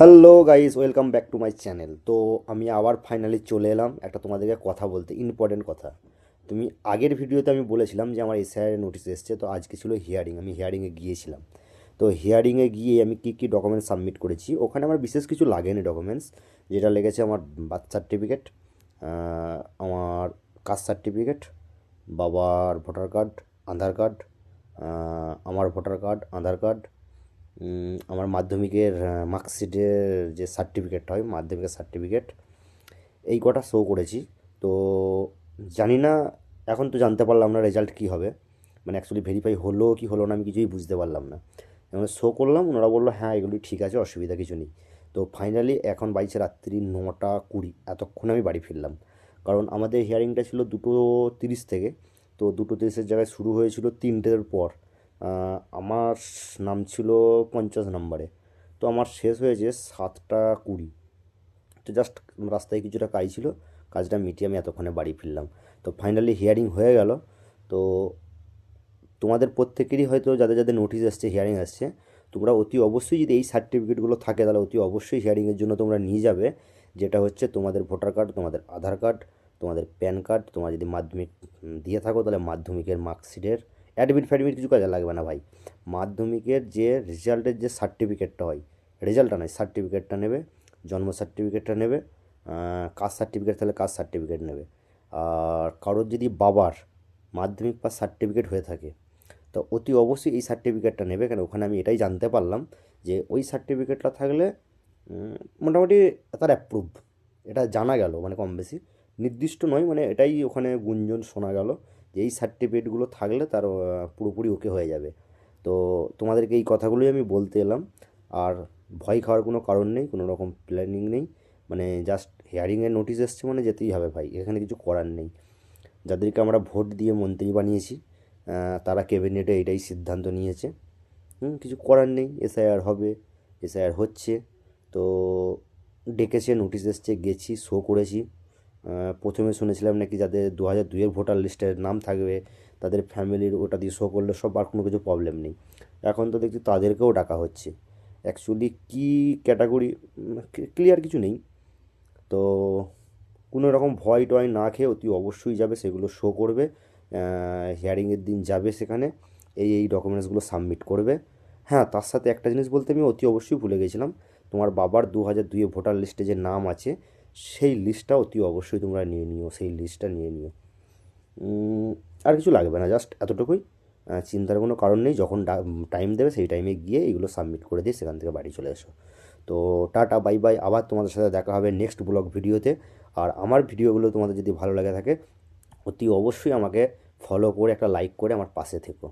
Hello guys welcome back to my channel তো আমি আবার ফাইনালি চলে এলাম একটা তোমাদেরকে কথা বলতে ইম্পর্টেন্ট কথা। তুমি আগের ভিডিওতে আমি বলেছিলাম যে আমার এসআইআর নোটিশ এসছে, তো আজকে ছিল হিয়ারিং আমি হিয়ারিংয়ে গিয়েছিলাম। তো হিয়ারিংয়ে গিয়ে আমি কী কী ডকুমেন্টস সাবমিট করেছি, ওখানে আমার বিশেষ কিছু লাগেনি ডকুমেন্টস যেটা লেগেছে আমার বার্থ সার্টিফিকেট আমার কাস্ট সার্টিফিকেট বাবার ভোটার কার্ড আধার কার্ড আমার ভোটার কার্ড আধার কার্ড আমার মাধ্যমিকের মার্কশিটের যে সার্টিফিকেটটা হয়, মাধ্যমিকের সার্টিফিকেট এই কটা শো করেছি। তো জানি না, এখন তো জানতে পারলাম না রেজাল্ট কী হবে। মানে অ্যাকচুয়ালি ভেরিফাই হলো কি হলো না, আমি কিছুই বুঝতে পারলাম না। যেমন শো করলাম, ওনারা বলল হ্যাঁ এগুলি ঠিক আছে, অসুবিধা কিছু নেই। তো ফাইনালি এখন বাইছে রাত্রি নটা কুড়ি, এতক্ষণ আমি বাড়ি ফিরলাম। কারণ আমাদের হিয়ারিংটা ছিল দুটো তিরিশ থেকে, তো দুটো তিরিশের জায়গায় শুরু হয়েছিল তিনটের পর। আমার নাম ছিল পঞ্চাশ নম্বরে। তো আমার শেষ হয়েছে সাতটা কুড়ি। তো জাস্ট রাস্তায় কিছুটা কাজ ছিল, কাজটা মিটিয়ে আমি এতক্ষণে বাড়ি ফিরলাম। তো ফাইনালি হিয়ারিং হয়ে গেল। তো তোমাদের প্রত্যেকেরই হয়তো যাদের যাদের নোটিশ আসছে হিয়ারিং আসছে তোমরা অতি অবশ্যই যদি এই সার্টিফিকেটগুলো থাকে, তাহলে অতি অবশ্যই হিয়ারিংয়ের জন্য তোমরা নিয়ে যাবে। যেটা হচ্ছে তোমাদের ভোটার কার্ড তোমাদের আধার কার্ড তোমাদের প্যান কার্ড তোমার যদি মাধ্যমিক দিয়ে থাকো, তাহলে মাধ্যমিকের মার্কশিটের অ্যাডমিট ফ্যাডমিট কিছু কাজে লাগবে না ভাই। মাধ্যমিকের যে রেজাল্টের যে সার্টিফিকেটটা হয়, রেজাল্টটা নয় সার্টিফিকেটটা নেবে, জন্ম সার্টিফিকেটটা নেবে কাস্ট সার্টিফিকেট তাহলে কাস্ট সার্টিফিকেট নেবে। আর কারোর যদি বাবার মাধ্যমিক পাস সার্টিফিকেট হয়ে থাকে, তো অতি অবশ্যই এই সার্টিফিকেটটা নেবে, কেন ওখানে আমি এটাই জানতে পারলাম যে ওই সার্টিফিকেটটা থাকলে মোটামুটি তার অ্যাপ্রুভ এটা জানা গেল মানে কম বেশি। নির্দিষ্ট নয় মানে এটাই ওখানে গুঞ্জন শোনা গেল। এই সার্টিফিকেটগুলো থাকলে তার পুরোপুরি ওকে হয়ে যাবে। তো তোমাদেরকে এই কথাগুলোই আমি বলতে এলাম। আর ভয় খাওয়ার কোনো কারণ নেই কোনো রকম প্ল্যানিং নেই। মানে জাস্ট হিয়ারিংয়ের নোটিশ এসছে মানে যেতেই হবে ভাই এখানে কিছু করার নেই। যাদেরকে আমরা ভোট দিয়ে মন্ত্রী বানিয়েছি তারা ক্যাবিনেটে এটাই সিদ্ধান্ত নিয়েছে। হুম, কিছু করার নেই এসআইআর হবে এসআইআর হচ্ছে। তো ডেকেছে নোটিশ এসছে গেছি শো করেছি। প্রথমে শুনেছিলাম নাকি যাদের দু হাজার দুইয়ের ভোটার লিস্টের নাম থাকবে, তাদের ফ্যামিলির ওটা দিয়ে শো করলে সব আর কোনো কিছু প্রবলেম নেই। এখন তো দেখছি তাদেরকেও ডাকা হচ্ছে। অ্যাকচুয়ালি কী ক্যাটাগরি ক্লিয়ার কিছু নেই। তো কোনো রকম ভয় টয় না খেয়ে অতি অবশ্যই যাবে, সেগুলো শো করবে। হিয়ারিংয়ের দিন যাবে সেখানে, এই এই ডকুমেন্টসগুলো সাবমিট করবে। হ্যাঁ তার সাথে একটা জিনিস বলতে আমি অতি অবশ্যই ভুলে গেছিলাম। তোমার বাবার দু হাজার দুইয়ে ভোটার লিস্টে যে নাম আছে সেই লিস্টটা অতি অবশ্যই তোমরা নিয়ে নিও, সেই লিস্টটা নিয়ে নিও। আর কিছু লাগবে না জাস্ট এতটুকুই। চিন্তার কোনো কারণ নেই, যখন টাইম দেবে সেই টাইমে গিয়ে এগুলো সাবমিট করে দিয়ে সেখান থেকে বাড়ি চলে এসো। তো টাটা বাই বাই আবার তোমাদের সাথে দেখা হবে নেক্সট ব্লগ ভিডিওতে। আর আমার ভিডিওগুলো তোমাদের যদি ভালো লাগে থাকে, অতি অবশ্যই আমাকে ফলো করে একটা লাইক করে আমার পাশে থেকো।